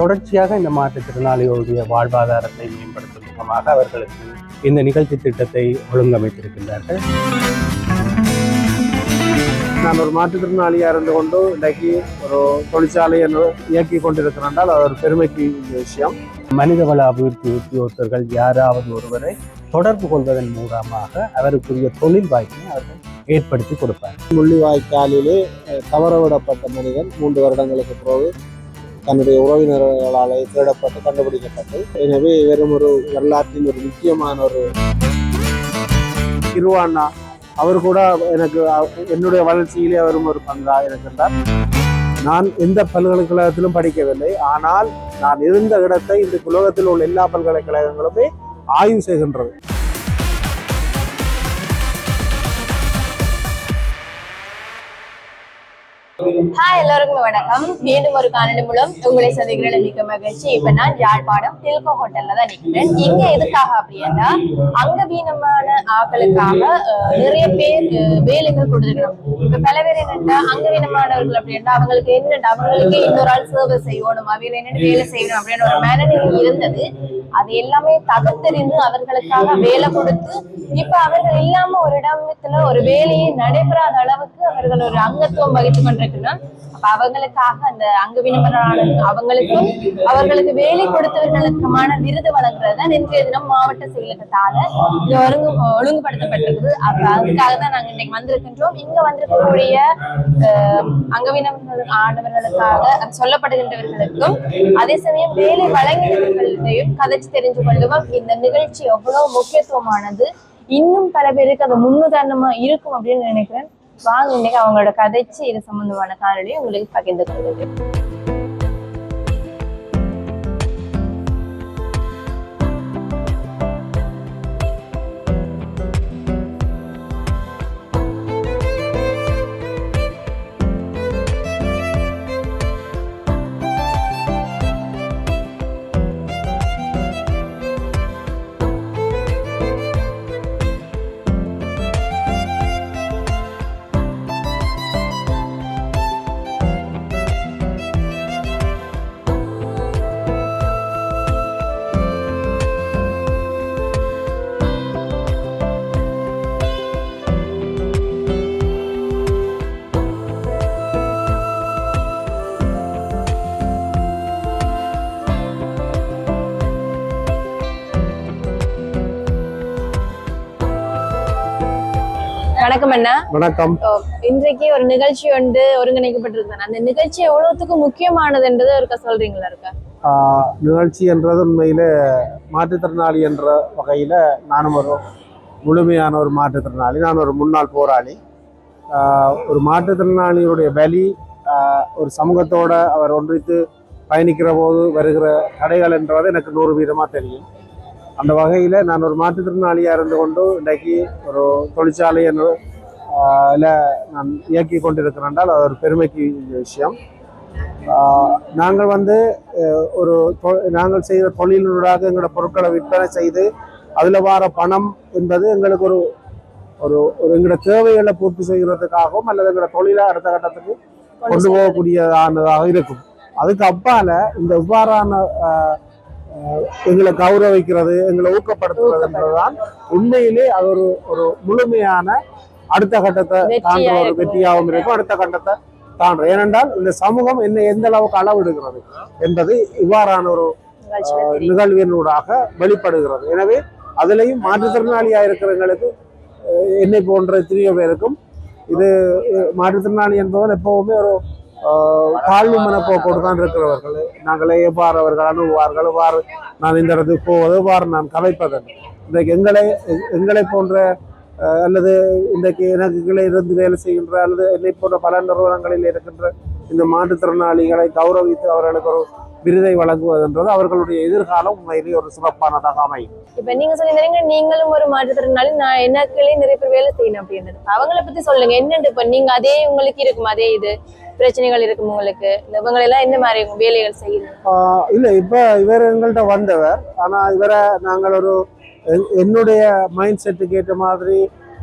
தொடர்ச்சியாக இந்த மாற்றுத்திறனாளிகளுடைய வாழ்வாதாரத்தை மேம்படுத்தும் விதமாக அவர்களுக்கு இந்த நிகழ்ச்சி திட்டத்தை ஒழுங்கமைத்திருக்கின்றார்கள். நான் ஒரு மாற்றுத்திறனாளியாக இருந்து கொண்டு இன்றைக்கு ஒரு தொழிற்சாலை இயக்கி கொண்டிருக்கிறேன் அது ஒரு பெருமைக்கு விஷயம். மனிதவள அபிவிருத்தி உத்தியோகத்தர்கள் யாராவது ஒருவரை தொடர்பு கொள்வதன் மூலமாக அவருக்குரிய தொழில் வாய்ப்பினை அவர்கள் ஏற்படுத்தி கொடுப்பார் முள்ளிவாய்க்காலிலே தவறவிடப்பட்ட மனிதன் மூன்று வருடங்களுக்கு பிறகு தன்னுடைய உறவினர்களால் தேடப்பட்டு கண்டுபிடிக்கப்பட்டது. எனவே வெறும் ஒரு வரலாற்றின் ஒரு முக்கியமான ஒரு திருவாண்ணா. அவர் கூட எனக்கு என்னுடைய வளர்ச்சியிலே அவரும் ஒரு பங்காக இருக்கின்றார் நான் எந்த பல்கலைக்கழகத்திலும் படிக்கவில்லை. ஆனால் நான் இருந்த இடத்தை இந்த உலகத்தில் உள்ள எல்லா பல்கலைக்கழகங்களுமே ஆய்வு செய்கின்றது. ஹாய் எல்லாருக்கும் வணக்கம். மீண்டும் ஒரு காணொலி மூலம் உங்களை சந்திக்கிறேன் மிக்க மகிழ்ச்சி. இப்ப நான் யாழ்ப்பாணம் தில்கோ ஹோட்டல்ல தான் நிற்கிறேன். இங்க எதுக்காக அப்படின்னா அங்கவீனமான ஆக்களுக்காக நிறைய பேர் வேலைகள் கொடுத்துருக்கணும். இப்ப பல பேர் என்னன்னா அங்கவீனமானவர்கள் அப்படின்னா அவங்களுக்கு என்னடா அவங்களுக்கு இன்னொரு ஆள் சர்வை செய்யணும் அவங்க என்னென்ன வேலை செய்யணும் அப்படின்னு ஒரு மனநிலை இருந்தது. அது எல்லாமே தகர்த்தெறிந்து அவர்களுக்காக வேலை கொடுத்து இப்ப அவர்கள் இல்லாம ஒரு இடத்துல ஒரு வேலையை நடைபெறாத அளவுக்கு அவர்கள் ஒரு அங்கத்துவம் வகித்துக் கொண்டிருக்கிறார் அப்ப அவங்களுக்காக அந்த அங்கவினமரான அவங்களுக்கும் அவர்களுக்கு வேலை கொடுத்தவர்களுக்குமான விருது வழங்குறது தான் இன்றைய தினம் மாவட்ட செயலகத்தால இது ஒழுங்கு ஒழுங்குபடுத்தப்பட்டிருக்குது. அப்ப அதுக்காக தான் நாங்க இன்னைக்கு வந்திருக்கின்றோம். இங்க வந்திருக்கக்கூடிய அங்க அங்கவீனர்கள் ஆனவர்களுக்காக சொல்லப்படுகின்றவர்களுக்கும் அதே சமயம் வேலை வழங்கினவர்களையும் கதைச்சு தெரிஞ்சு கொள்ளுவோம். இந்த நிகழ்ச்சி எவ்வளவு முக்கியத்துவமானது இன்னும் பல பேருக்கு அது முன்னுதாரணமா இருக்கும் அப்படின்னு நினைக்கிறேன். வாங்க இன்னைக்கு அவங்களோட கதைச்சு இது சம்பந்தமான காணொலி உங்களுக்கு பகிர்ந்து கொள்வது. வணக்கம் அண்ணா. வணக்கம். இன்றைக்கு ஒரு நிகழ்ச்சி வந்து ஒருங்கிணைக்கப்பட்டிருக்கு அந்த நிகழ்ச்சி எவ்வளவுத்துக்கு முக்கியமானதுன்றதை இருக்க சொல்றீங்களா இருக்கா நிகழ்ச்சி என்றது உண்மையில் மாற்றுத்திறனாளி என்ற வகையில் நானும் ஒரு முழுமையான ஒரு மாற்றுத்திறனாளி நான் ஒரு முன்னாள் போராளி. ஒரு மாற்றுத்திறனாளியுடைய வலி ஒரு சமூகத்தோட அவர் ஒன்றித்து பயணிக்கிற போது வருகிற தடைகள் என்றது எனக்கு நூறு வீதமாக தெரியும். அந்த வகையில் நான் ஒரு மாற்றுத்திறனாளியாக இருந்து கொண்டு இன்றைக்கு ஒரு தொழிற்சாலை என்ற இல்லை நான் இயக்கி கொண்டிருக்கிறேன் என்றால் அது ஒரு பெருமைக்கு விஷயம். நாங்கள் வந்து ஒரு தொ- நாங்கள் செய்கிற தொழிலூடாக எங்களோட பொருட்களை விற்பனை செய்து அதில் வர பணம் என்பது எங்களுக்கு ஒரு ஒரு ஒரு எங்களோட தேவைகளை பூர்த்தி செய்கிறதுக்காகவும் அல்லது எங்களோட தொழிலை அடுத்த கட்டத்துக்கு கொண்டு போகக்கூடியதானதாக இருக்கும். அதுக்கு அப்பால இந்த இவ்வாறான எங்களை கௌரவிக்கிறது எங்களை ஊக்கப்படுத்துறதுன்றதுதான் உண்மையிலே அது ஒரு ஒரு முழுமையான அடுத்த கட்டத்தை தாண்டுற ஒரு. வெற்றியாகவும் இருக்கும். அடுத்த கட்டத்தை தாண்டும் ஏனென்றால் இந்த சமூகம் என்ன எந்த அளவுக்கு அளவெடுக்கிறது என்பது இவ்வாறான ஒரு நிகழ்வினூடாக வெளிப்படுகிறது. எனவே அதிலையும் மாற்றுத்திறனாளியா இருக்கிறவங்களுக்கு என்னை போன்ற எத்தனையோ பேருக்கும் இது மாற்றுத்திறனாளி என்பவன் எப்பவுமே ஒரு ஆஹ், தாழ்வு மனப்போக்கோடு தான் இருக்கிறவர்கள். நாங்களே எவ்வாறு அவர்கள் அணுகுவார்கள் எவ்வாறு நான் இந்த இடத்துக்கு போவது எவ்வாறு நான் கலைப்பதன் இன்றைக்கு எங்களை எங்களை போன்ற அல்லது இன்றைக்கு எனக்கு கீழே இருந்து வேலை செய்கின்ற அல்லது என்னை போன்ற பல நிறுவனங்களில் இருக்கின்ற இந்த மாற்றுத்திறனாளிகளை கௌரவித்து அவர்களுக்கு ஒரு விருதை வழங்குவதென்றது அவர்களுடைய எதிர்காலம் உண்மையிலேயே ஒரு சிறப்பானதாக அமையும். இப்ப நீங்க சொல்லிருந்தீங்க நீங்களும் ஒரு மாற்றுத்திறனாளி நான் எனக்குள்ளே நிறைய பேர் வேலை செய்யணும் அப்படின்றது அவங்கள பத்தி சொல்லுங்க என்னண்டு இப்ப நீங்க அதே உங்களுக்கு இருக்கும் அதே இது பிரச்சனைகள் இருக்கும் உங்களுக்கு? இவங்களை எல்லாம் என்ன மாதிரி வேலைகள் செய்யுது ஆஹ் இல்லை இப்போ இவர் எங்கள்கிட்ட வந்தவர். ஆனால் இவரை நாங்கள் ஒரு என்னுடைய மைண்ட் செட்டுக்கு ஏற்ற மாதிரி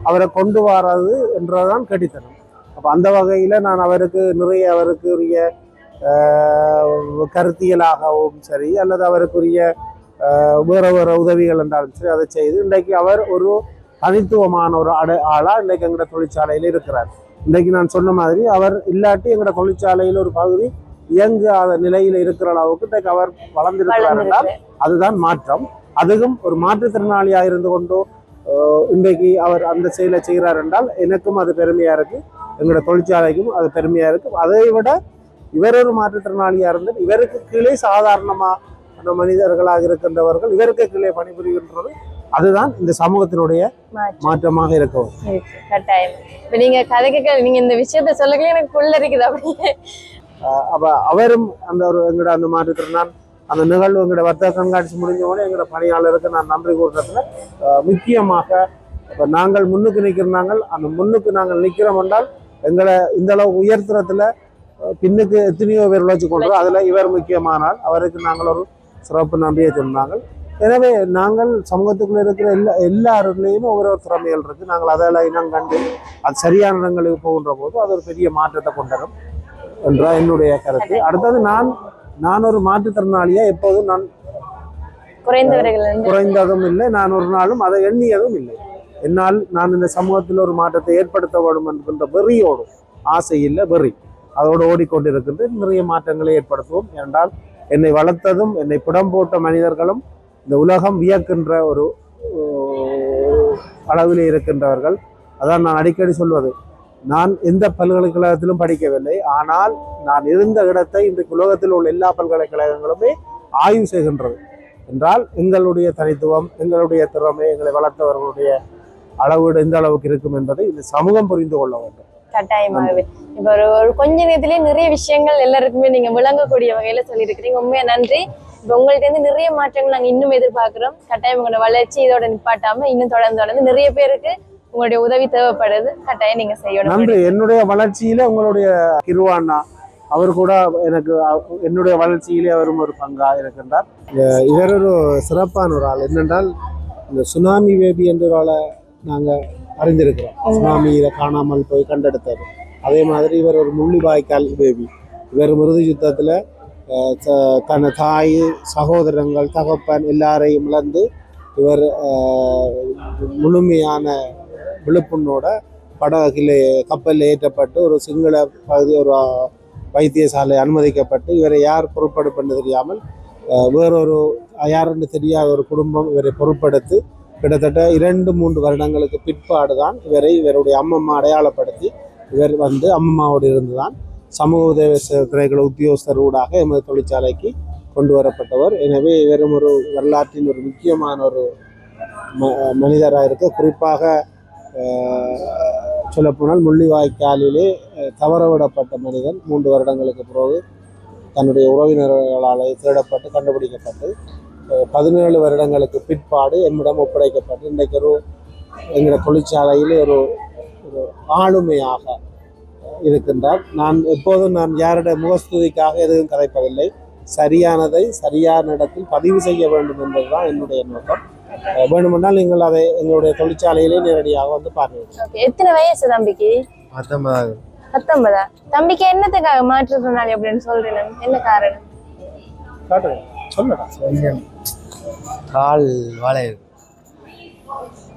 அவரை கொண்டு வர்றது என்றதுதான் கடித்தனம். அப்போ அந்த வகையில் நான் அவருக்கு நிறைய அவருக்கு உரிய ஆஹ் கருத்தியலாகவும் சரி அல்லது அவருக்குரிய வேற வேற உதவிகள் என்றாலும் சரி அதை செய்து இன்றைக்கு அவர் ஒரு தனித்துவமான ஒரு அடை ஆளா இன்றைக்கு எங்களோட தொழிற்சாலையில் இருக்கிறார். இன்றைக்கு நான் சொன்ன மாதிரி அவர் இல்லாட்டி எங்களோட தொழிற்சாலையில் ஒரு பகுதி இயங்காத நிலையில் இருக்கிற அளவுக்கு இன்றைக்கு அவர் வளர்ந்திருக்கிறார் என்றால் அதுதான் மாற்றம். அதுவும் ஒரு மாற்றுத்திறனாளியாக இருந்து கொண்டு இன்றைக்கு அவர் அந்த செயலை செய்கிறார் என்றால் எனக்கும் அது பெருமையா இருக்கு. எங்களோட தொழிற்சாலைக்கும் அது பெருமையா இருக்கு. அதை விட இவர் ஒரு மாற்றுத்திறனாளியா இருந்து இவருக்கு கீழே சாதாரணமா அந்த மனிதர்களாக இருக்கின்றவர்கள் இவருக்கு கீழே பணிபுரிகின்றது அதுதான் இந்த சமூகத்தினுடைய மாற்றம். மாற்றமாக இருக்கும் இருக்கு. கட்டாயம். இப்ப நீங்க கதை கேட்க நீங்க இந்த விஷயத்த சொல்லக்கே எனக்கு புல் இருக்குது அப்படியே. ஆஹ் அப்ப அவரும் அந்த ஒரு எங்களோட அந்த மாற்றுத்திறனால் அந்த நிகழ்வு எங்களோட வர்த்தக கண்காட்சி முடிஞ்ச உடனே எங்களோட பணியாளருக்கு நான் நன்றி கூறுறதுல முக்கியமாக இப்போ நாங்கள் முன்னுக்கு நிற்கிறாங்கள் அந்த முன்னுக்கு நாங்கள் நிற்கிறோம் என்றால் எங்களை இந்த அளவு உயர்த்துறதுல பின்னுக்கு எத்தனையோ பேர் உழைச்சி கொண்டு அதில் இவர் முக்கியமானால் அவருக்கு நாங்கள் ஒரு சிறப்பு நன்றியை சொன்னாங்க எனவே நாங்கள் சமூகத்துக்குள்ளே இருக்கிற எல்லா எல்லாருலேயும் ஒவ்வொரு ஒரு திறமைகள் இருக்குது நாங்கள் அதெல்லாம் இனம் கண்டு அது சரியான இடங்களுக்கு போகின்ற போது அது ஒரு பெரிய மாற்றத்தை கொண்டரும் என்றால் என்னுடைய கருத்து. அடுத்தது நான் நான் ஒரு மாற்றுத்திறனாளியா எப்போதும் நான். குறைந்ததும் இல்லை நான் ஒரு நாளும் அதை எண்ணியதும் இல்லை. என்னால் நான் இந்த சமூகத்தில் ஒரு மாற்றத்தை ஏற்படுத்த வேண்டும் என்கின்ற வெறியோடு ஆசை இல்லை வெறி. அதோடு ஓடிக்கொண்டிருக்கின்ற நிறைய மாற்றங்களை ஏற்படுத்துவோம். என்றால் என்னை வளர்த்ததும் என்னை புடம் போட்ட மனிதர்களும் இந்த உலகம் வியக்கின்ற ஒரு அளவிலே இருக்கின்றவர்கள். அதான் நான் அடிக்கடி சொல்வது நான் எந்த பல்கலைக்கழகத்திலும் படிக்கவில்லை. ஆனால் நான் இருந்த இடத்தை இன்றைக்கு உலகத்தில் உள்ள எல்லா பல்கலைக்கழகங்களுமே ஆய்வு செய்கின்றது. என்றால் எங்களுடைய தனித்துவம் எங்களுடைய திறமை எங்களை வளர்த்தவர்களுடைய அளவீடு எந்த அளவுக்கு இருக்கும் என்பதை இந்த சமூகம் புரிந்து கொள்ள வேண்டும். கட்டாயமாகவே. இப்ப ஒரு ஒரு கொஞ்ச நேரத்திலே நிறைய விஷயங்கள் எல்லாருக்குமே நீங்க விளங்கக்கூடிய வகையில சொல்லியிருக்கிறீங்க. உண்மையா நன்றி. இப்ப உங்கள்ட்ட இருந்து நிறைய மாற்றங்கள் நாங்க இன்னும் எதிர்பார்க்கிறோம். கட்டாயம் உங்களோட வளர்ச்சி இதோட நிப்பாட்டாம இன்னும் தொடர்ந்து தொடர்ந்து நிறைய பேருக்கு உங்களுடைய உதவி தேவைப்படுது கட்டாயம் நீங்க செய்யணும். நன்றி. என்னுடைய வளர்ச்சியில உங்களுடைய கிருவாண்ணா அவர் கூட எனக்கு என்னுடைய வளர்ச்சியிலே அவரும் ஒரு பங்கா இருக்கின்றார். இவர் ஒரு சிறப்பான ஒரு ஆள் என்னென்றால் இந்த சுனாமி பேபி என்ற ஒரு ஆளை நாங்கள் அறிந்திருக்கிறோம். சுனாமியில காணாமல் போய் கண்டெடுத்தது அதே மாதிரி இவர் ஒரு முள்ளிவாய்க்கால் பேபி. இவர் மிருது யுத்தத்தில் தன் தாய் சகோதரங்கள் தகப்பன் எல்லாரையும் இழந்து இவர் முழுமையான விழுப்புண்ணோட படகில் கப்பலில் ஏற்றப்பட்டு ஒரு சிங்கள பகுதி ஒரு வைத்தியசாலை அனுமதிக்கப்பட்டு இவரை யார் பொறுப்பெடுப்பென்று தெரியாமல் வேறொரு யாருன்னு தெரியாத ஒரு குடும்பம் இவரை பொருட்படுத்தி கிட்டத்தட்ட இரண்டு மூன்று வருடங்களுக்கு பிற்பாடு தான் இவரை இவருடைய அம்மம்மா அடையாளப்படுத்தி இவர் வந்து அம்மம்மாவோடு இருந்து தான் சமூக உதவி துறைகள் உத்தியோகஸ்தர் ஊடாக எமது தொழிற்சாலைக்கு கொண்டு வரப்பட்டவர். எனவே இவரும் ஒரு வரலாற்றின் ஒரு முக்கியமான ஒரு ம மனிதராக இருக்க குறிப்பாக சொல்லப்போனால் முள்ளிவாய்க்காலிலே தவறவிடப்பட்ட மனிதன் மூன்று வருடங்களுக்கு பிறகு தன்னுடைய உறவினர்களால் தேடப்பட்டு கண்டுபிடிக்கப்பட்டு பதினேழு வருடங்களுக்கு பிற்பாடு என்னிடம் ஒப்படைக்கப்பட்டு இன்றைக்கு ஒரு எங்களோட தொழிற்சாலையில் ஒரு ஒரு ஆளுமையாக இருக்கின்றார். நான் எப்போதும் நான் யாருடைய முகஸ்துதிக்காக எதுவும் கதைப்பதில்லை. சரியானதை சரியான இடத்தில் பதிவு செய்ய வேண்டும் என்பதுதான் என்னுடைய நோக்கம். அஹ் வேண்டுமென்றால் நீங்கள் அதை எங்களுடைய தொழிற்சாலையிலே நேரடியாக வந்து Okay. எத்தனை வயசு தம்பிக்கு? பத்தொன்பதாவது. பத்தொன்பதா? தம்பிக்கு என்னத்துக்காக மாற்றுத்திறனாளி அப்படின்னு சொல்றேன் என்ன காரணம்? கால் வளையுது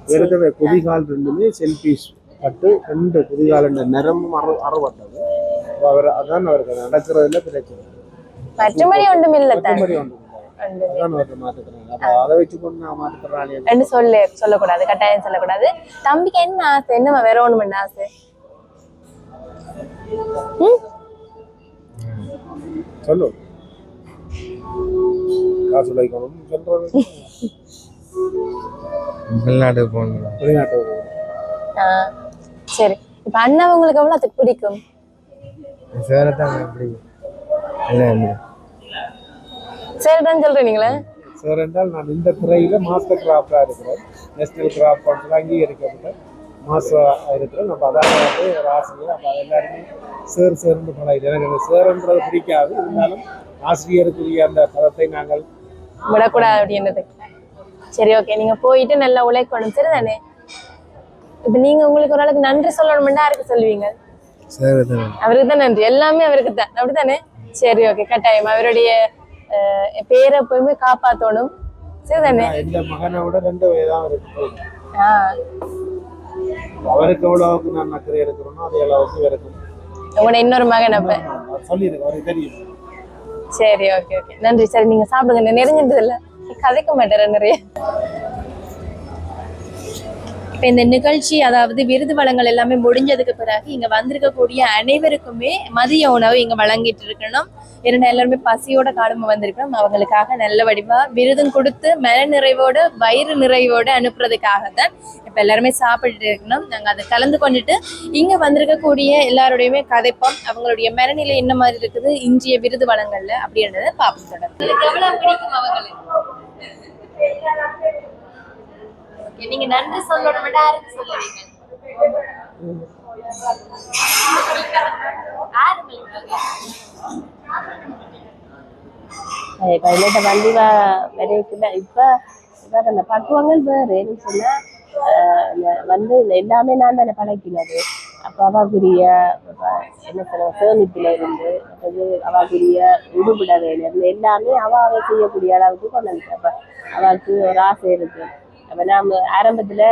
இருக்கிற குதிகால் ரெண்டுமே செல்ஃபீஸ் பட்டு ரெண்டு குதிகால் நரம்பும் அறு அறுபட்டது. அவர் அதான் அவருக்கு நடக்கிறதுல பிரச்சனை. மற்றபடி ஒன்றும் இல்ல மற்றபடி ஒன்றும் ரெண்டு சொல்ல சொல்லக்கூடாது கட்டாயம் சொல்லக்கூடாது. தம்பிக்கு என்ன ஆசை? என்னமா வேற ஒண்ணும் என்ன ஆசை? சொல்லு. காசு வைக்கணும் சொல்றது. வெளிநாட்டுக்கு போகணும். வெளிநாட்டு ஆ, சரி. இப்ப அண்ணா உங்களுக்கு எவ்வளவு அதுக்கு பிடிக்கும்? சேரத்தான் இல்லை இல்லை சரி தான் சொல்றீங்களே? சார் என்றால் நான் இந்த துறையில மாஸ்டர் கிராஃப்டாக இருக்கிறேன். நேஷனல் கிராஃப்ட் கவுன்சில் அங்கீகரிக்கப்பட்ட மாஸ்டராக இருக்கிறேன். அப்போ அதான் வந்து ஒரு ஆசிரியர். அப்போ அது எல்லாருமே சேர் சேர்ந்து பழகிட்டு எனக்கு சேர்ன்றது பிடிக்காது. இருந்தாலும் ஆசிரியருக்குரிய அந்த பதத்தை நாங்கள் விடக்கூடாது அப்படின்றது. சரி ஓகே நீங்க போயிட்டு நல்லா உழைக்கணும் சரிதானே? இப்ப நீங்க உங்களுக்கு ஒரு ஆளுக்கு நன்றி சொல்லணும்னா யாருக்கு சொல்லுவீங்க? அவருக்கு தான் நன்றி. எல்லாமே அவருக்கு தான் அப்படித்தானே? சரி ஓகே கட்டாயம். அவருடைய அஹ், பேரை எப்பவுமே காப்பாத்தணும். சரிதானே இந்த மகனை விட ரெண்டு வயதான் இருக்கு. அவருக்கு எவ்வளவுக்கு நான் நக்கரை எடுக்கிறோனோ அதே அளவுக்கு இருக்கும் உங்களோட இன்னொரு மகன் அப்ப. சொல்லியிருக்கு அவருக்கு தெரியும். சரி ஓகே ஓகே நன்றி. சரி நீங்க சாப்பிடுங்க. நெருங்கிட்டது இல்ல கதைக்க மாட்டேற நிறைய. இப்போ இந்த நிகழ்ச்சி அதாவது விருது வழங்கல் எல்லாமே முடிஞ்சதுக்கு பிறகு இங்கே வந்திருக்கக்கூடிய அனைவருக்குமே மதிய உணவு இங்கே வழங்கிட்டு இருக்கணும் ஏன்னா எல்லாருமே பசியோட காலமா வந்திருக்கணும். அவங்களுக்காக நல்ல வடிவா விருதும் கொடுத்து மன நிறைவோட வயிறு நிறைவோட அனுப்புறதுக்காக தான் இப்போ எல்லாருமே சாப்பிட்டுட்டு இருக்கணும். நாங்கள் அதை கலந்து கொண்டுட்டு இங்கே வந்திருக்கக்கூடிய எல்லாருடையுமே கதைப்போம். அவங்களுடைய மனநிலை என்ன மாதிரி இருக்குது இன்றைய விருது வழங்கல்ல அப்படின்றத பார்ப்போம் தொடர்ந்து. பிடிக்கும் அவங்களுக்கு? நீங்க நன்றி சொல்லணும் யாருக்கு சொல்லுவீங்க? டைலட்ட வண்டி வ இப்ப அந்த பக்குவங்கள் வேறு என்ன ஆஹ் வந்து எல்லாமே நான் தானே பழக்கினது அப்போ அவாக்குரிய என்ன சொல்ல சேமிப்புல இருந்து அது அவாக்குரிய உடுபிட வேலை எல்லாமே அவாவை செய்யக்கூடிய அளவுக்கு கொண்டு வந்துட்டேன். அப்ப அவாக்கு ஒரு ஆசை இருக்கு. அப்ப நாம ஆரம்பத்துல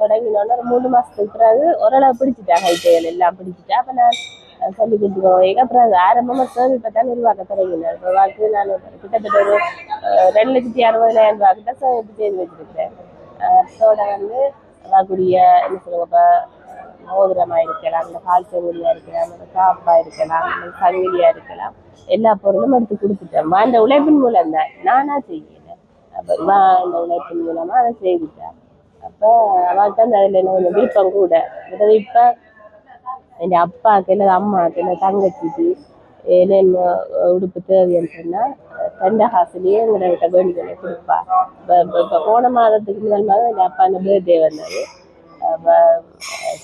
தொடங்கினோன்னா ஒரு மூணு மாசத்துக்கு பிறகு ஓரளவு பிடிச்சிட்டா கைத்தைகள் எல்லாம் பிடிச்சிட்டா. அப்ப நான் சொல்லி கொடுத்துருவோம். அப்புறம் அது ஆரம்பமா இப்போ தான் உருவாக்க தொடங்கினேன். இப்போ வாக்கு நான் கிட்டத்தட்ட ஒரு ரெண்டு லட்சத்தி அறுபதாயிரம் ரூபா தான் சேமிப்பு செய்து வச்சிருக்கிறேன். அதோட வந்து வாக்குரிய என்ன சொல்லுவாங்க மோதிரமாக இருக்கலாம் இந்த கால் செவிலியா இருக்கலாம் இந்த சாப்பாக இருக்கலாம் இந்த சங்கிலியா இருக்கலாம். எல்லா பொருளும் எடுத்து கொடுத்துட்டேன். அந்த உழைப்பின் மூலம் தான் நானா செய்யல அப்ப இவா அந்த உழைப்பின் மூலமா அதை செய்துட்டார் அப்ப அவளுக்கு அந்த அதுல என்ன கொஞ்சம் விருப்பம் கூட. அதாவது இப்ப என் அப்பாவுக்கு இல்லை அம்மாவுக்கு இல்லை தங்கச்சிக்கு என்னென்ன உடுப்பு தேவைன்னு சொன்னா ரெண்ட காசுலயே எங்களை விட்ட வேண்டிகளை கொடுப்பா. இப்போ இப்போ போன மாதத்துக்கு முதல் மாதம் என் அப்பா அந்த பேர்தே வந்தது அப்ப,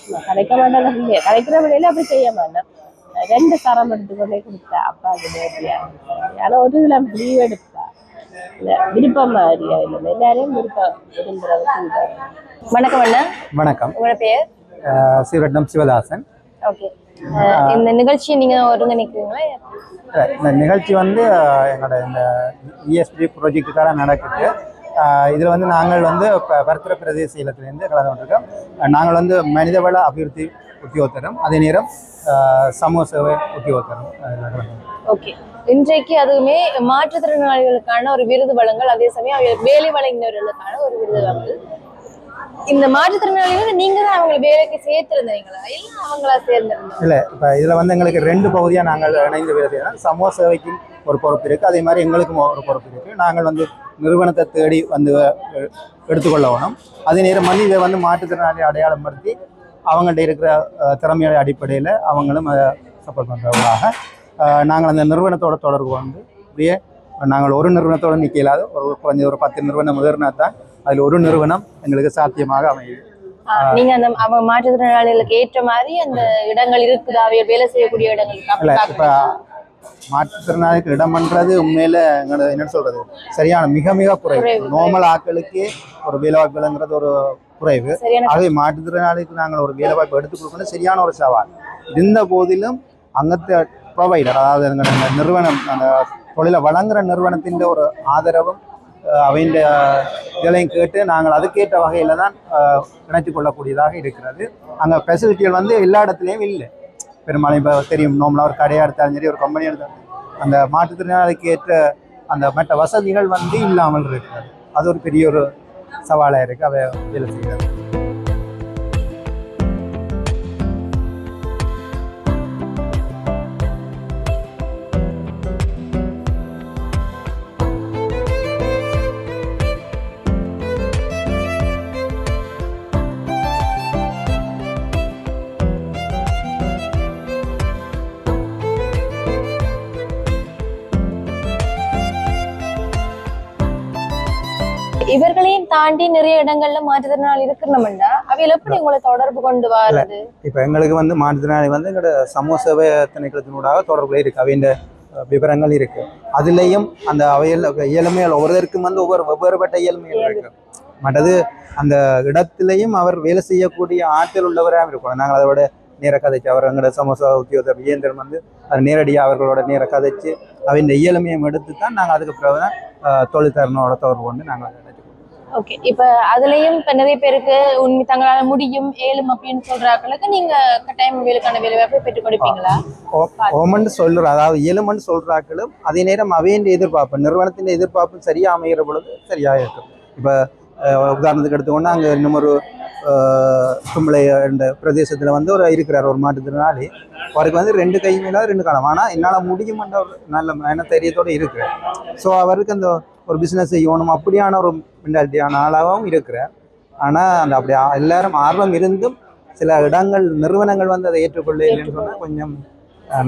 சும்மா கிடைக்க மாட்டாங்க இல்லையா கிடைக்கிற வழியில அப்படி செய்ய மாட்டேன். ரெண்டு சரம் எடுத்து கொண்டே கொடுத்தா அது பேர்தியா ஆனா ஒரு இதுல லீவ் எடுப்பா விருப்பம் எல்லாரையும் விருப்பம் வணக்கம் அண்ணா. வணக்கம். உங்களோட பேர்? அஹ் சிவரட்னம் சிவதாசன். ஓகே. இந்த நிகழ்ச்சியை நீங்க ஒருங்கிணைக்கிறீங்களா? இந்த நிகழ்ச்சி வந்து எங்களோட இந்த இஎஸ்பி ப்ராஜெக்ட்டுக்காக நடக்குது. இதில் வந்து நாங்கள் வந்து இப்போ பர்த்திர பிரதேச இல்லத்திலேருந்து கலந்து கொண்டிருக்கோம். நாங்கள் வந்து மனிதவள அபிவிருத்தி உத்தியோகத்தரும் அதே நேரம் சமூக சேவை உத்தியோகத்தரும். ஓகே. இன்றைக்கு அதுவுமே மாற்றுத்திறனாளிகளுக்கான ஒரு விருது வழங்கல் அதே சமயம் அவங்க வேலை வழங்கினவர்களுக்கான ஒரு விருது வழங்கல். இந்த மாற்றுத்திறனாளிகள் நீங்க தான் அவங்களை வேலைக்கு சேர்த்திருந்தீங்களா? இல்ல அவங்களா சேர்ந்திருந்தீங்க இல்ல இப்போ இதில் வந்து எங்களுக்கு ரெண்டு பகுதியாக நாங்கள் இணைந்து வேலை செய்யலாம் சமூக சேவைக்கும் ஒரு பொறுப்பு இருக்குது அதே மாதிரி எங்களுக்கும் ஒரு பொறுப்பு இருக்குது நாங்கள் வந்து நிறுவனத்தை தேடி வந்து எடுத்துக்கொள்ள வேணும். அதே நேரம் வந்து இதை வந்து மாற்றுத்திறனாளி அடையாளம் படுத்தி அவங்கள்ட்ட இருக்கிற அஹ், திறமையோட அடிப்படையில் அவங்களும் சப்போர்ட் பண்ணுறவங்களாக நாங்கள் அந்த நிறுவனத்தோட தொடர்பு வந்து அப்படியே நாங்கள் ஒரு நிறுவனத்தோட நிற்க இல்லாத ஒரு குறைஞ்ச ஒரு பத்து நிறுவனம் முதர்னா தான் அதில் ஒரு நிறுவனம் எங்களுக்கு சாத்தியமாக அமையுது நீங்க அந்த அவங்க மாற்றுத்திறனாளிகளுக்கு ஏற்ற மாதிரி அந்த இடங்கள் இருக்குதா. அவைய வேலை செய்யக்கூடிய இடங்கள்? இல்லை இப்போ. மாற்றுத்திறனாளிக்கு இடம் பண்ணுறது உண்மையில என்ன சொல்றது சரியான மிக மிக குறைவு. நார்மல் ஆட்களுக்கு ஒரு வேலைவாய்ப்புங்கிறது ஒரு குறைவு. ஆகவே மாற்றுத்திறனாளிக்கு நாங்கள் ஒரு வேலைவாய்ப்பு எடுத்து கொடுக்கணும் சரியான ஒரு சவால். இருந்த போதிலும் அங்கത്തെ ப்ரொவைடர் அதாவது எங்களோட நிறுவனம் அந்த தொழிலை வழங்குற நிறுவனத்தின் ஒரு ஆதரவும் அவையின் இதழையும் கேட்டு நாங்கள் அதுக்கேற்ற வகையில் தான் இணைத்து கொள்ளக்கூடியதாக இருக்கிறது. அங்கே ஃபெசிலிட்டிகள் வந்து எல்லா இடத்துலையும் இல்லை. பெரும்பாலும் இப்போ தெரியும் நார்மலாக ஒரு கடையாக எடுத்தாலும் சரி ஒரு கம்பெனி எடுத்தாலும் அந்த மாற்றுத்திறனாளிக்கு ஏற்ற அந்த மற்ற வசதிகள் வந்து இல்லாமல் இருக்கிறது. அது ஒரு பெரிய ஒரு சவாலாக இருக்குது அவை வேலை செய்கிறது இவர்களையும் தாண்டி நிறைய இடங்கள்ல மாற்றுத்திறனாளி இருக்கணும்னா அவையில எப்படி உங்களை தொடர்பு கொண்டு வர்றது இப்போ எங்களுக்கு வந்து மாற்றுத்திறனாளி வந்து எங்களோட சமூக சேவை திணைக்களத்தினூடாக தொடர்புல இருக்கு. அவையின் விவரங்கள் இருக்கு. அதுலேயும் அந்த அவையில் இயலுமைகள் ஒவ்வொருவருக்கும் வந்து ஒவ்வொரு வெவ்வேறுபட்ட இயலுமைகள் இருக்கு. மற்றது அந்த இடத்திலையும் அவர் வேலை செய்யக்கூடிய ஆற்றல் உள்ளவராக இருக்கணும். நாங்கள் அதோட நேர கதைச்சு அவர் எங்களோட சமூக உத்தியோகர் விஜேந்திரன் வந்து அது நேரடியாக அவர்களோட நேர கதைச்சு அவன் இயலுமையும் எடுத்து தான் நாங்கள் அதுக்கு பிறகு தான் தொழில்தரனோட தொடர்பு கொண்டு நாங்கள் ஓகே இப்ப அதுலயும் இப்ப நிறைய பேருக்கு உண்மை தங்களால முடியும் ஏழும் அப்படின்னு சொல்றாங்களுக்கு நீங்க கட்டாயம் வேலைக்கான வேலை வாய்ப்பை பெற்றுக் கொடுப்பீங்களா? ஓமன்னு சொல்ற அதாவது இயலுமன்னு சொல்றாக்களும் அதே நேரம் அவையின் எதிர்பார்ப்பு நிறுவனத்தின் எதிர்பார்ப்பு சரியா அமைகிற பொழுது சரியா இருக்கும். இப்போ உதாரணத்துக்கு எடுத்துக்கொண்டா அங்கே இன்னும் ஒரு கும்பளை என்ற பிரதேசத்தில் வந்து ஒரு இருக்கிறார் ஒரு மாற்றுத்திறனாளி அவருக்கு வந்து ரெண்டு கை மேல ரெண்டு காலம். ஆனால் என்னால் முடியுமென்ற ஒரு நல்ல மன தைரியத்தோடு இருக்கிறார். ஸோ அவருக்கு அந்த ஒரு பிஸ்னஸ் செய்யணும் அப்படியான ஒரு மென்டாலிட்டியான ஆளாகவும் இருக்கிறார். ஆனால் அந்த அப்படி எல்லாரும் ஆர்வம் இருந்தும் சில இடங்கள் நிறுவனங்கள் வந்து அதை ஏற்றுக்கொள்ள இல்லைன்னு சொன்னால் கொஞ்சம்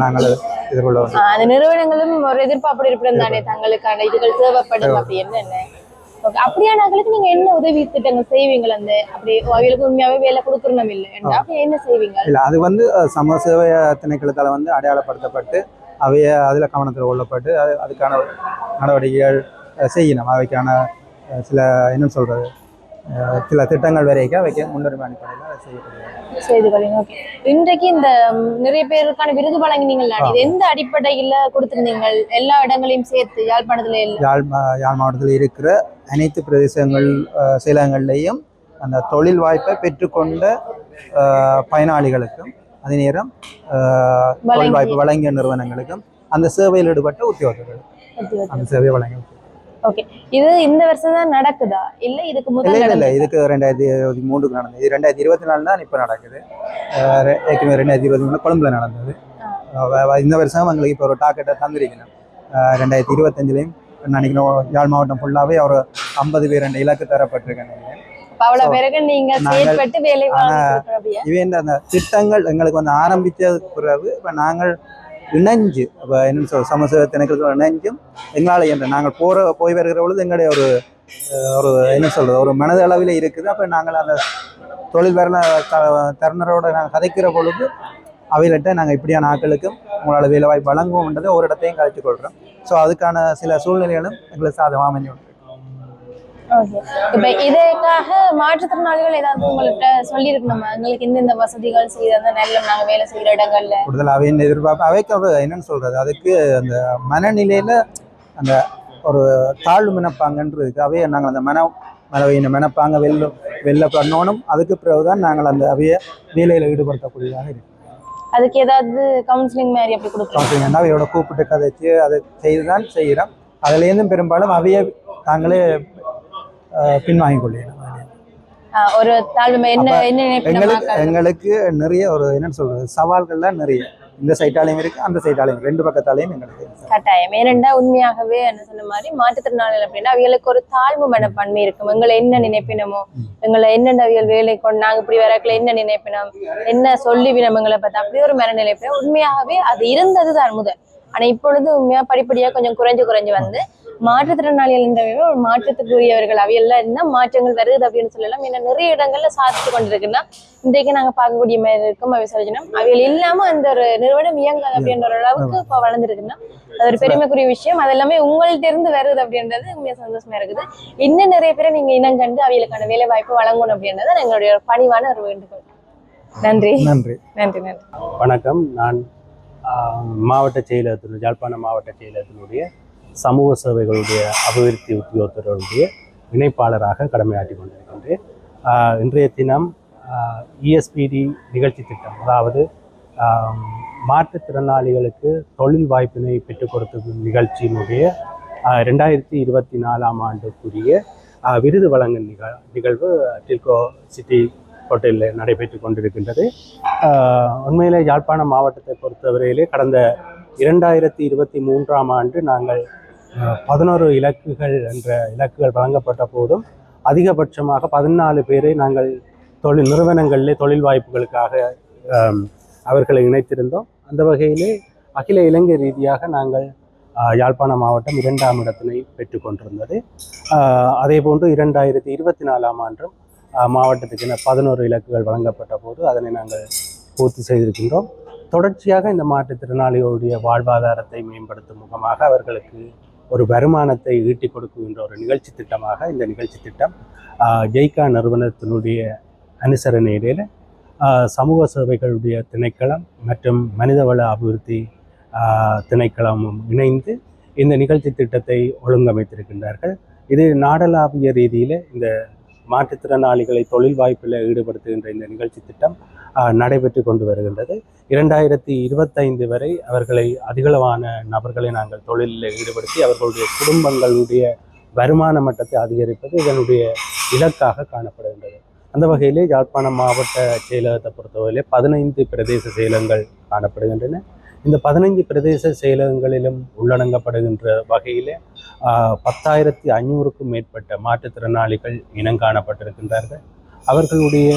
நாங்கள் எதிர்கொள்ள அந்த நிறுவனங்களும் ஒரு எதிர்பார்ப்பு இருப்பிடம் தானே? தங்களுக்கான இதுகள் தேவைப்படும். அப்படின்னு என்ன ஓகே அப்படியானவங்களுக்கு நீங்க என்ன உதவி திட்டங்கள் செய்வீங்கள் அந்த? அப்படி அவைகளுக்கு உண்மையாவே வேலை கொடுக்கணும் இல்லை. அப்படி என்ன செய்வீங்க இல்லை அது வந்து சமூக சேவை திணைக்களத்தால் வந்து அடையாளப்படுத்தப்பட்டு அவைய அதில் கவனத்தில் கொள்ளப்பட்டு அது அதுக்கான நடவடிக்கைகள் செய்யணும். அவைக்கான சில என்ன சொல்கிறது சில திட்டங்கள் வரைக்கும் அவைக்கு முன்னுரிமை அடிப்படையில் செய்யப்படுகிறது. செய்து இன்றைக்கு இந்த நிறைய பேருக்கான விருது வழங்கினீங்களா இது எந்த அடிப்படையில கொடுத்திருந்தீங்க எல்லா இடங்களையும் சேர்த்து யாழ்ப்பாணத்துல யாழ் யாழ் மாவட்டத்தில் இருக்கிற அனைத்து பிரதேசங்கள் அஹ், செயலகங்கள்லேயும் அந்த தொழில் வாய்ப்பை பெற்றுக்கொண்ட பயனாளிகளுக்கும் அதே நேரம் தொழில் வாய்ப்பு வழங்கிய நிறுவனங்களுக்கும் அந்த சேவையில் ஈடுபட்ட உத்தியோகர்கள். அந்த சேவையை வழங்கி ஓகே இது இந்த வருஷம் தான் நடக்குதா? இல்ல இதுக்கு இல்லை முதல் இல்லை? இதுக்கு ரெண்டாயிரத்தி இருபத்தி மூணுக்கு நடந்தது. இது ரெண்டாயிரத்தி இருபத்தி நாலு தான் இப்போ நடக்குது. ஏற்கனவே ரெண்டாயிரத்தி இருபத்தி மூணு கொழும்புல நடந்தது. இந்த வருஷம் எங்களுக்கு இப்போ ஒரு டாக்கெட்டை தந்திருக்கணும். ரெண்டாயிரத்தி இருபத்தஞ்சிலையும் நினைக்கிறோம் யாழ் மாவட்டம் ஃபுல்லாகவே ஒரு ஐம்பது பேர் ரெண்டு இலக்கு தரப்பட்டிருக்கேன்? இவன் அந்த திட்டங்கள் எங்களுக்கு வந்து ஆரம்பித்தது பிறகு இப்போ நாங்கள் இணைஞ்சு இப்போ என்ன சொல் சமூக இணைஞ்சும் எங்களால் என்ற நாங்கள் போகிற போய் வருகிற பொழுது எங்களுடைய ஒரு ஒரு என்ன சொல்கிறது ஒரு மனதளவில் இருக்குது. அப்போ நாங்கள் அந்த தொழில் வரல தருணரோட நாங்கள் கதைக்கிற பொழுது அவையிலிட்ட நாங்கள் இப்படியான ஆட்களுக்கும் உங்களால் வேலை வாய்ப்பு வழங்குவோம்ன்றதை ஒரு இடத்தையும் கழிச்சு கொள்கிறோம் ஸோ அதுக்கான சில சூழ்நிலைகளும் எங்களுக்கு சாதகமாக அமைஞ்சோம் இப்ப இதற்காக மாற்றுத்திறனாளிகள் ஏதாவது உங்கள்கிட்ட சொல்லியிருக்கணுமா? எங்களுக்கு இந்த இந்த வசதிகள் செய்யறது நல்ல நாங்க வேலை செய்யற இடங்கள்ல. கூடுதல் அவையின் எதிர்பார்ப்பு அவைக்கு என்னன்னு சொல்றது? அதுக்கு அந்த மனநிலையில அந்த ஒரு தாழ்வு மனப்பாங்கன்று இருக்கு அவையை நாங்கள் அந்த மன மனவையின் மனப்பாங்க வெல்ல வெல்ல பண்ணணும். அதுக்கு பிறகுதான் நாங்கள் அந்த அவையை வேலையில் ஈடுபடுத்தக்கூடியதாக இருக்கு. அதுக்கு ஏதாவது கவுன்சிலிங் மாதிரி அப்படி கொடுக்கலாம் பார்த்தீங்கன்னா அவையோட கூப்பிட்டு கதைச்சு அதை செய்து தான் செய்கிறோம் அதுலேருந்தும் பெரும்பாலும் அவையை தாங்களே பின்வாங்கிக் கொள்ளணும் ஒரு எங்களுக்கு நிறைய ஒரு என்னன்னு சொல்றது சவால்கள்லாம் நிறைய. இந்த சைட்டாலையும் இருக்கு அந்த சைட்டாலையும் ரெண்டு பக்கத்தாலையும் எங்களுக்கு. கட்டாயம். ஏனென்றா உண்மையாகவே என்ன சொன்ன மாதிரி மாற்றுத்திறனாளிகள் அப்படின்னா அவிகளுக்கு ஒரு தாழ்வு மனப்பான்மை இருக்கும். எங்களை என்ன நினைப்பினமோ எங்களை என்னென்ன அவியல் வேலை கொண்டு நாங்க இப்படி வரக்குள்ள என்ன நினைப்பினோம் என்ன சொல்லிவினோம் எங்களை பார்த்து அப்படி ஒரு மனநிலை உண்மையாகவே அது இருந்தது தான் முதல். ஆனா இப்பொழுது உண்மையா படிப்படியா கொஞ்சம் குறைஞ்சு குறைஞ்சு வந்து மாற்றுத்திறனாளிகள் என்றவர்கள் ஒரு மாற்றத்துக்குரியவர்கள் அவையெல்லாம் இருந்தா மாற்றங்கள் வருது அப்படின்னு சொல்லலாம். ஏன்னா நிறைய இடங்கள்ல சாதித்து கொண்டிருக்குன்னா இன்றைக்கு நாங்க பார்க்கக்கூடிய மாதிரி இருக்கும் அவை சொல்லிச்சோம் அவைகள் இல்லாம அந்த ஒரு நிறுவனம் இயங்காது அப்படின்ற ஒரு அளவுக்கு இப்ப வளர்ந்துருக்குன்னா அது ஒரு பெருமைக்குரிய விஷயம். அது எல்லாமே உங்கள்ட்ட இருந்து வருது அப்படின்றது உண்மையா சந்தோஷமா இருக்குது. இன்னும் நிறைய பேரை நீங்க இனம் கண்டு அவைகளுக்கான வேலை வாய்ப்பு வழங்கணும் அப்படின்றது எங்களுடைய ஒரு பணிவான ஒரு வேண்டுகோள். நன்றி. நன்றி. நன்றி நன்றி. வணக்கம். நான் ஆஹ், மாவட்ட செயலகத்தின் யாழ்ப்பாண மாவட்ட செயலகத்தினுடைய சமூக சேவைகளுடைய அபிவிருத்தி உத்தியோகத்தருடைய இணைப்பாளராக கடமையாற்றி கொண்டிருக்கின்றேன். இன்றைய தினம் இஎஸ்பிடி நிகழ்ச்சி திட்டம் அதாவது மாற்றுத்திறனாளிகளுக்கு தொழில் வாய்ப்பினை பெற்றுக் கொடுத்த நிகழ்ச்சியினுடைய ரெண்டாயிரத்தி இருபத்தி நாலாம் ஆண்டுக்குரிய விருது வழங்கும் நிகழ் நிகழ்வு டில்கோ சிட்டி ஹோட்டலில் நடைபெற்று கொண்டிருக்கின்றது. உண்மையிலே யாழ்ப்பாணம் மாவட்டத்தை பொறுத்தவரையிலே கடந்த இரண்டாயிரத்தி இருபத்தி மூன்றாம் ஆண்டு நாங்கள் பதினோரு இலக்குகள் என்ற இலக்குகள் வழங்கப்பட்ட போதும் அதிகபட்சமாக பதினாலு பேரை நாங்கள் தொழில் நிறுவனங்களிலே தொழில் வாய்ப்புகளுக்காக அவர்களை இணைத்திருந்தோம். அந்த வகையிலே அகில இலங்கை ரீதியாக நாங்கள் யாழ்ப்பாண மாவட்டம் இரண்டாம் இடத்தினை பெற்றுக்கொண்டிருந்தது அதே போன்று இரண்டாயிரத்தி இருபத்தி நாலாம் ஆண்டும் மாவட்டத்துக்கு பதினோரு இலக்குகள் வழங்கப்பட்ட போது அதனை நாங்கள் பூர்த்தி செய்திருக்கின்றோம். தொடர்ச்சியாக இந்த மாற்றுத்திறனாளிகளுடைய வாழ்வாதாரத்தை மேம்படுத்தும் முகமாக அவர்களுக்கு ஒரு வருமானத்தை ஈட்டிக் கொடுக்குகின்ற ஒரு நிகழ்ச்சி திட்டமாக இந்த நிகழ்ச்சி திட்டம் ஜெய்கா நிறுவனத்தினுடைய அனுசரணையிலே சமூக சேவைகளுடைய திணைக்களம் மற்றும் மனிதவள அபிவிருத்தி திணைக்களமும் இணைந்து இந்த நிகழ்ச்சி திட்டத்தை ஒழுங்கமைத்திருக்கின்றார்கள். இது நாடளாவிய ரீதியில் இந்த மாற்றுத்திறனாளிகளை தொழில் வாய்ப்பில் ஈடுபடுத்துகின்ற இந்த நிகழ்ச்சி திட்டம் நடைபெற்று கொண்டு வருகின்றது. இரண்டாயிரத்தி இருபத்தைந்து வரை அவர்களை அதிகளவான நபர்களை நாங்கள் தொழிலில் ஈடுபடுத்தி அவர்களுடைய குடும்பங்களுடைய வருமான மட்டத்தை அதிகரிப்பது இதனுடைய இலக்காக காணப்படுகின்றது. அந்த வகையிலே யாழ்ப்பாணம் மாவட்ட செயலகத்தை பொறுத்தவரையிலே பதினைந்து பிரதேச செயலகங்கள் காணப்படுகின்றன. இந்த பதினைஞ்சு பிரதேச செயலகங்களிலும் உள்ளடங்கப்படுகின்ற வகையிலே பத்தாயிரத்தி ஐநூறுக்கும் மேற்பட்ட மாற்றுத்திறனாளிகள் இனங்காணப்பட்டிருக்கின்றார்கள். அவர்களுடைய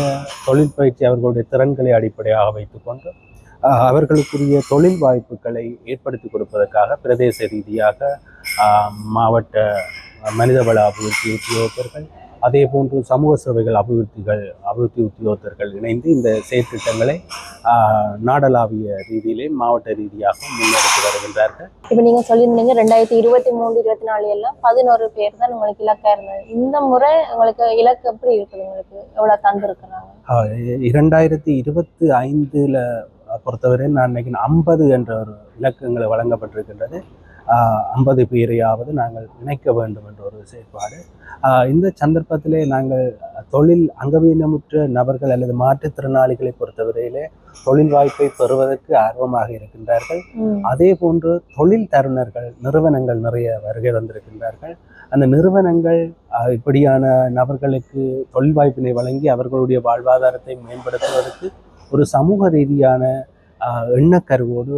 தொழில் பயிற்சி அவர்களுடைய திறன்களை அடிப்படையாக வைத்துக்கொண்டு அவர்களுக்குரிய தொழில் வாய்ப்புகளை ஏற்படுத்தி கொடுப்பதற்காக பிரதேச ரீதியாக மாவட்ட மனிதவள அபிவிருத்தி உத்தியோகத்தர்கள் அதே போன்று சமூக சேவைகள் அபிவிருத்திகள் அபிவிருத்தி உத்தியோகத்தர்கள் இணைந்து இந்த செயற்திட்டங்களை நாடளாவிய ரீதியிலே மாவட்ட ரீதியாக முன்னெடுத்து வருகின்றார்கள். இப்ப நீங்க சொல்லியிருந்தீங்க ரெண்டாயிரத்தி இருபத்தி மூணு இருபத்தி நாலு எல்லாம் பதினோரு பேர் தான் உங்களுக்கு இலக்கா இருந்தது இந்த முறை உங்களுக்கு இலக்கு எப்படி இருக்குது உங்களுக்கு? எவ்வளவு தந்திருக்கிறாங்க? இரண்டாயிரத்தி இருபத்தி ஐந்தில் பொறுத்தவரை நான் நினைக்கிறேன் ஐம்பது என்ற ஒரு இலக்கங்களை வழங்கப்பட்டிருக்கின்றது. ஐம்பது பேரையாவது நாங்கள் இணைக்க வேண்டும் என்ற ஒரு செயற்பாடு. ஆஹ் இந்த சந்தர்ப்பத்திலே நாங்கள் தொழில் அங்கவீனமுற்ற நபர்கள் அல்லது மாற்றுத்திறனாளிகளை பொறுத்தவரையிலே தொழில் வாய்ப்பை பெறுவதற்கு ஆர்வமாக இருக்கின்றார்கள். அதே போன்று தொழில் தருணர்கள் நிறுவனங்கள் நிறைய வருகை வந்திருக்கின்றார்கள் அந்த நிறுவனங்கள் இப்படியான நபர்களுக்கு தொழில் வாய்ப்பினை வழங்கி அவர்களுடைய வாழ்வாதாரத்தை மேம்படுத்துவதற்கு ஒரு சமூக ரீதியான எண்ணக்கருவோடு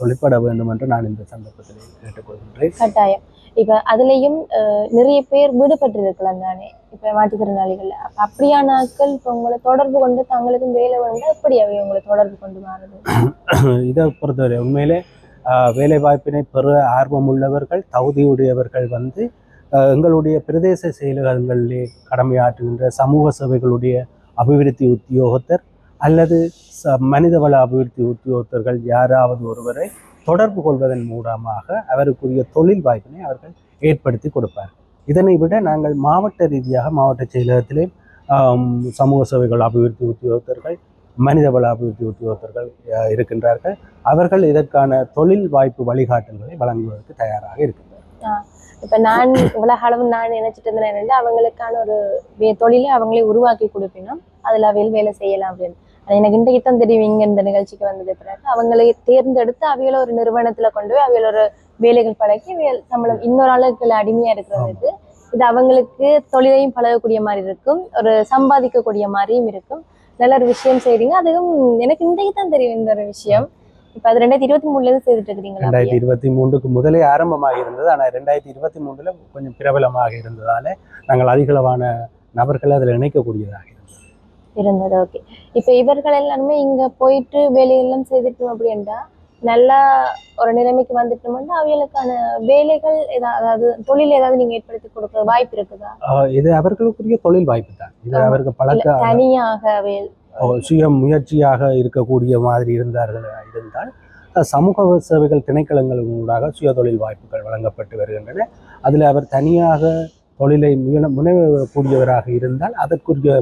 தொழிற்பட வேண்டும் என்று நான் இந்த சந்தர்ப்பத்தில் கேட்டுக்கொள்கின்றேன். கட்டாயம். இப்ப அதுலயும் நிறைய பேர் விடுபட்டு இருக்கலாம் தானே? இப்ப மாற்றுத்திறனாளிகள். அப்ப அப்படியான ஆட்கள் இப்ப உங்களை தொடர்பு கொண்டு தங்களுக்கும் வேலை வேண்டாம் எப்படி அவை உங்களை தொடர்பு கொண்டு மாறுது? இதை பொறுத்தவரை உண்மையிலே வேலை வாய்ப்பினை பெற ஆர்வமுள்ளவர்கள் தகுதியுடையவர்கள் வந்து எங்களுடைய பிரதேச செயலகங்களிலே கடமையாற்றுகின்ற சமூக சேவைகளுடைய அபிவிருத்தி உத்தியோகத்தர் அல்லது ச மனிதவள அபிவிருத்தி உத்தியோகத்தர்கள் யாராவது ஒருவரை தொடர்பு கொள்வதன் மூலமாக அவருக்குரிய தொழில் வாய்ப்பினை அவர்கள் ஏற்படுத்தி கொடுப்பார். இதனை விட நாங்கள் மாவட்ட ரீதியாக மாவட்ட செயலகத்திலே சமூக சேவைகள் அபிவிருத்தி உத்தியோகத்தர்கள் மனிதவள அபிவிருத்தி உத்தியோகத்தர்கள் இருக்கின்றார்கள். அவர்கள் இதற்கான தொழில் வாய்ப்பு வழிகாட்டல்களை வழங்குவதற்கு தயாராக இருக்கின்றனர். இப்ப நான் உலக அளவு நான் நினைச்சிட்டு இருந்தேன் அவங்களுக்கான ஒரு தொழிலை அவங்களே உருவாக்கி கொடுப்பினோம் அதுல அவையில் வேலை செய்யலாம் அப்படின்னு. எனக்கு இன்றைக்கு தான் தெரியும் இந்த நிகழ்ச்சிக்கு வந்தது பிறகு. அவங்களை தேர்ந்தெடுத்து அவையில ஒரு நிறுவனத்துல கொண்டு போய் அவையில ஒரு வேலைகள் பழக்கி வே- சம்பளம் இன்னொரு ஆளுக்கு அடிமையா இருக்கிறது இது. அவங்களுக்கு தொழிலையும் பழகக்கூடிய மாதிரி இருக்கும் ஒரு சம்பாதிக்கக்கூடிய மாதிரியும் இருக்கும். நல்ல ஒரு விஷயம் செய்றீங்க. அதுவும் எனக்கு இன்றைக்கு தான் தெரியும் இந்த ஒரு விஷயம். இப்போ அது ரெண்டாயிரத்தி இருபத்தி மூணுல இருந்து செய்துட்டு இருக்கிறீங்களா ரெண்டாயிரத்தி இருபத்தி மூன்றுக்கு முதலே ஆரம்பமாக இருந்தது. ஆனால் ரெண்டாயிரத்தி இருபத்தி மூன்றில் கொஞ்சம் பிரபலமாக இருந்ததால் நாங்கள் அதிகளவான நபர்களை அதில் இணைக்கக்கூடியதாக இருந்தது. ஓகே இப்ப இவர்கள் எல்லாருமே இங்க போயிட்டு வேலையெல்லாம் செய்துட்டோம் அப்படின்டா நல்லா ஒரு நிலைமைக்கு வந்துட்டோம்னா அவைகளுக்கான வேலைகள் ஏதாவது அதாவது தொழில் ஏதாவது நீங்க ஏற்படுத்தி கொடுக்க வாய்ப்பு இருக்குதா? இது அவர்களுக்குரிய தொழில் வாய்ப்பு தான். இது. அவருக்கு இல்ல பழக்க தனியாக சுய முயற்சியாக இருக்கக்கூடிய மாதிரி இருந்தார்கள் இருந்தால் சமூக சேவைகள் திணைக்களங்கள் ஊடாக சுய தொழில் வாய்ப்புகள் வழங்கப்பட்டு வருகின்றன. அதில் அவர் தனியாக தொழிலை முயல முனைவக்கூடியவராக இருந்தால் அதற்குரிய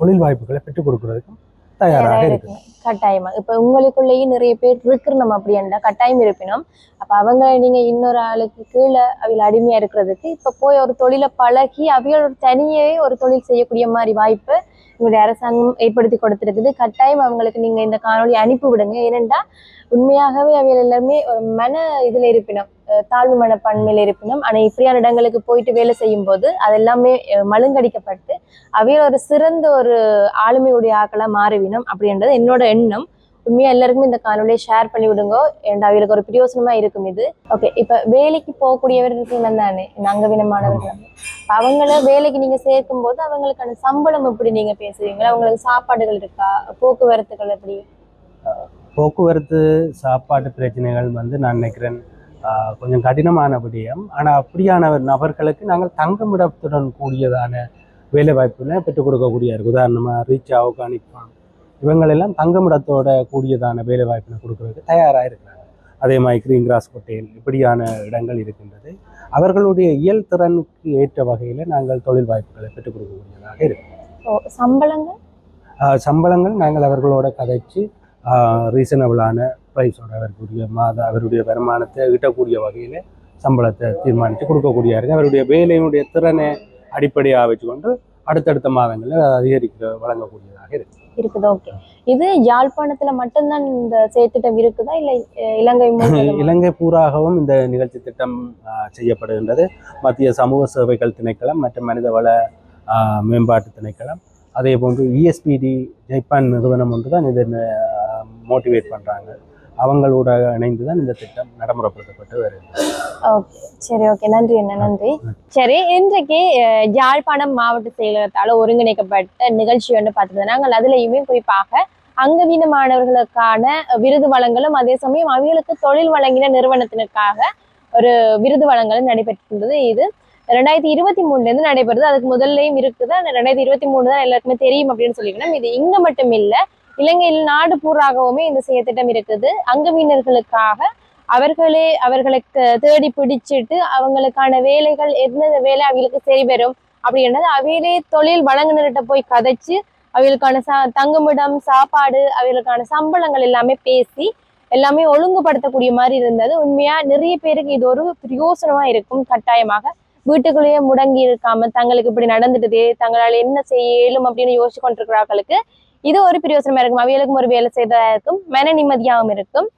தொழில் வாய்ப்புகளை பெற்றுக் கொடுக்கறதுக்கும் தயாராக இருக்கு கட்டாயமா. இப்ப உங்களுக்குள்ளேயும் நிறைய பேர் இருக்கிறோம் அப்படின்னா கட்டாயம் இருப்பினோம். அப்ப அவங்க நீங்க இன்னொரு ஆளுக்கு கீழே அவையில் அடிமையா இருக்கிறதுக்கு இப்ப போய் ஒரு தொழிலை பழகி அவையோட ஒரு தனியே ஒரு தொழில் செய்யக்கூடிய மாதிரி வாய்ப்பு உங்களுடைய அரசாங்கம் ஏற்படுத்தி கொடுத்துருக்குது. கட்டாயம் அவங்களுக்கு நீங்கள் இந்த காணொலி அனுப்பி விடுங்க. ஏனென்றா உண்மையாகவே அவைகள் எல்லாருமே ஒரு மன இதில் இருப்பினோம் தாழ்வு மனப்பான்மையில் இருப்பினும் ஆனால் இப்படியான இடங்களுக்கு போயிட்டு வேலை செய்யும் போது அது எல்லாமே மழுங்கடிக்கப்பட்டு அவையில் ஒரு சிறந்த ஒரு ஆளுமையுடைய ஆக்களாக மாறிவினோம் அப்படின்றது என்னோட எண்ணம். உண்மையா எல்லாருக்குமே இந்த காணொலியை ஷேர் பண்ணி விடுங்க. ஏன்டா அவங்களுக்கு ஒரு பிரயோசனமா இருக்கும் இது? ஓகே இப்ப வேலைக்கு போகக்கூடியவர் போகக்கூடியவர்கள் தானே இந்த அங்கவீனமானவர்கள். அவங்கள வேலைக்கு நீங்க சேர்க்கும் போது அவங்களுக்கான சம்பளம் எப்படி நீங்க பேசுவீங்களா? அவங்களுக்கு சாப்பாடுகள் இருக்கா? போக்குவரத்துகள் எப்படி? போக்குவரத்து சாப்பாட்டு பிரச்சனைகள் வந்து நான் நினைக்கிறேன் கொஞ்சம் கடினமான விடயம் ஆனால் அப்படியான நபர்களுக்கு நாங்கள் தங்குமிடத்துடன் கூடியதான வேலை வாய்ப்புகளை பெற்றுக் கொடுக்கக்கூடிய இருக்கு உதாரணமாக ரீச் ஆர்கானிக் இவங்களெல்லாம் தங்குமிடத்தோட கூடியதான வேலை வாய்ப்பினை கொடுக்கறதுக்கு தயாராக இருக்கிறாங்க. அதே மாதிரி கிரீன் கிராஸ் ஹோட்டல் இப்படியான இடங்கள் இருக்கின்றது. அவர்களுடைய இயல் திறனுக்கு ஏற்ற வகையில் நாங்கள் தொழில் வாய்ப்புகளை பெற்றுக் கொடுக்கக்கூடியதாக இருக்கு. ஓ, சம்பளங்கள்? சம்பளங்கள் நாங்கள் அவர்களோட கதைச்சு ரீசனபிளான ப்ரைஸோட அவருக்குரிய மாத அவருடைய வருமானத்தை ஈட்டக்கூடிய வகையில் சம்பளத்தை தீர்மானித்து கொடுக்கக்கூடிய இருக்கு அவருடைய வேலையினுடைய திறனை அடிப்படையாக வச்சுக்கொண்டு அடுத்தடுத்த மாதங்களில் அதிகரிக்க வழங்கக்கூடியதாக இருக்கு. இருக்குது? ஓகே இது யாழ்ப்பாணத்துல மட்டும்தான் இந்த செயற்திட்டம் இருக்குதா? இல்ல இலங்கை? இலங்கை பூராகவும் இந்த நிகழ்ச்சி திட்டம் செய்யப்படுகின்றது. மத்திய சமூக சேவைகள் திணைக்களம் மற்றும் மனிதவள மேம்பாட்டு திணைக்களம். அதே போன்று இஎஸ்பிடி ஜப்பான் நிறுவனம் ஒன்று தான் இதை மோட்டிவேட் பண்ணுறாங்க அவங்களோட இணைந்து தான் இந்த திட்டம் நடைமுறைப்படுத்தப்பட்டு வருகிறது ஓகே. சரி ஓகே. நன்றி அண்ணா. நன்றி. சரி இன்றைக்கு யாழ்ப்பாணம் மாவட்ட செயலகத்தால ஒருங்கிணைக்கப்பட்ட நிகழ்ச்சி ஒன்று பார்த்துருந்தோம் நாங்கள் அதுலயுமே குறிப்பாக அங்கவீன மாணவர்களுக்கான விருது வழங்கலும் அதே சமயம் அவங்களுக்கு தொழில் வழங்கின நிறுவனத்தினருக்காக ஒரு விருது வழங்கலும் நடைபெற்றிருந்தது. இது ரெண்டாயிரத்தி இருபத்தி மூணுல இருந்து நடைபெறுது. அதுக்கு முதல்லயும் இருக்குது. ரெண்டாயிரத்தி இருபத்தி மூணு தான் எல்லாருக்குமே தெரியும் அப்படின்னு சொல்லிக்கணும். இது இங்க மட்டும் இல்ல இலங்கையில் நாடு பூராகவுமே இந்த செயற்திட்டம் இருக்குது. அங்கவீனர்களுக்காக அவர்களே அவர்களுக்கு தேடி பிடிச்சிட்டு அவங்களுக்கான வேலைகள் எந்தெந்த வேலை அவங்களுக்கு சரி வரும் அப்படின்றது அவையிலே தொழில் வழங்குனர்கிட்ட போய் கதைச்சு அவங்களுக்கான ச தங்குமிடம் சாப்பாடு அவர்களுக்கான சம்பளங்கள் எல்லாமே பேசி எல்லாமே ஒழுங்குபடுத்தக்கூடிய மாதிரி இருந்தது. உண்மையா நிறைய பேருக்கு இது ஒரு பிரயோசனமா இருக்கும். கட்டாயமாக வீட்டுக்குள்ளேயே முடங்கி இருக்காம தங்களுக்கு இப்படி நடந்துட்டுதே தங்களால் என்ன செய்யலும் அப்படின்னு யோசிச்சு கொண்டிருக்கிறார்களுக்கு இது ஒரு பிரயோசனமா இருக்கும். அவைகளுக்கும் ஒரு வேலை செய்ததா இருக்கும் மன நிம்மதியாகவும் இருக்கும்.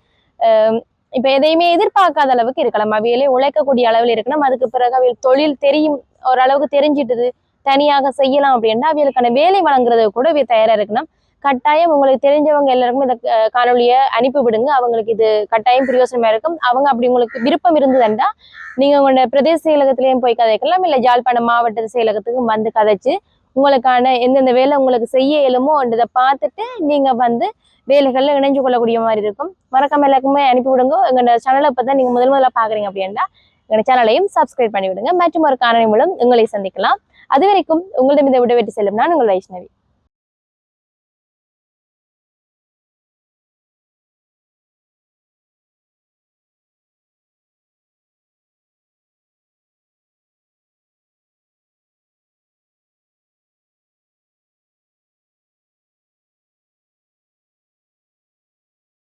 இப்போ இப்ப எதையுமே எதிர்பார்க்காத அளவுக்கு இருக்கலாம். அவையிலே உழைக்கக்கூடிய அளவில் இருக்கணும். அதுக்கு பிறகு அவையில் தொழில் தெரியும் ஓரளவுக்கு தெரிஞ்சிட்டது தனியாக செய்யலாம் அப்படின்னா அவைகளுக்கான வேலை வழங்குறது கூட இவை தயாரா இருக்கணும். கட்டாயம் உங்களுக்கு தெரிஞ்சவங்க எல்லாருக்கும் இந்த காணொலியை காணொளியை அனுப்பி விடுங்க. அவங்களுக்கு இது கட்டாயம் பிரயோசனமா இருக்கும். அவங்க அப்படி உங்களுக்கு விருப்பம் இருந்ததுண்டா நீங்க உங்களோட பிரதேச செயலகத்திலையும் போய் கதைக்கலாம். இல்ல ஜாழ்ப்பாணம் மாவட்ட செயலகத்துக்கு வந்து கதைச்சு உங்களுக்கான எந்தெந்த வேலை உங்களுக்கு செய்ய இயலுமோன்றதை பார்த்துட்டு நீங்கள் வந்து வேலைகளில் இணைஞ்சு கொள்ளக்கூடிய மாதிரி இருக்கும். மறக்காம எல்லாருக்குமே அனுப்பி விடுங்க. எங்களோட சேனலை இப்போ தான் நீங்கள் முதல் முதல்ல பார்க்குறீங்க அப்படின்னா எங்களோட சேனலையும் சப்ஸ்கிரைப் பண்ணி விடுங்க மற்றும் ஒரு காரணி மூலம் உங்களை சந்திக்கலாம். அது வரைக்கும் உங்களிடம் இதை விட வெட்டி செல்லும் நான் உங்கள் வைஷ்ணவி.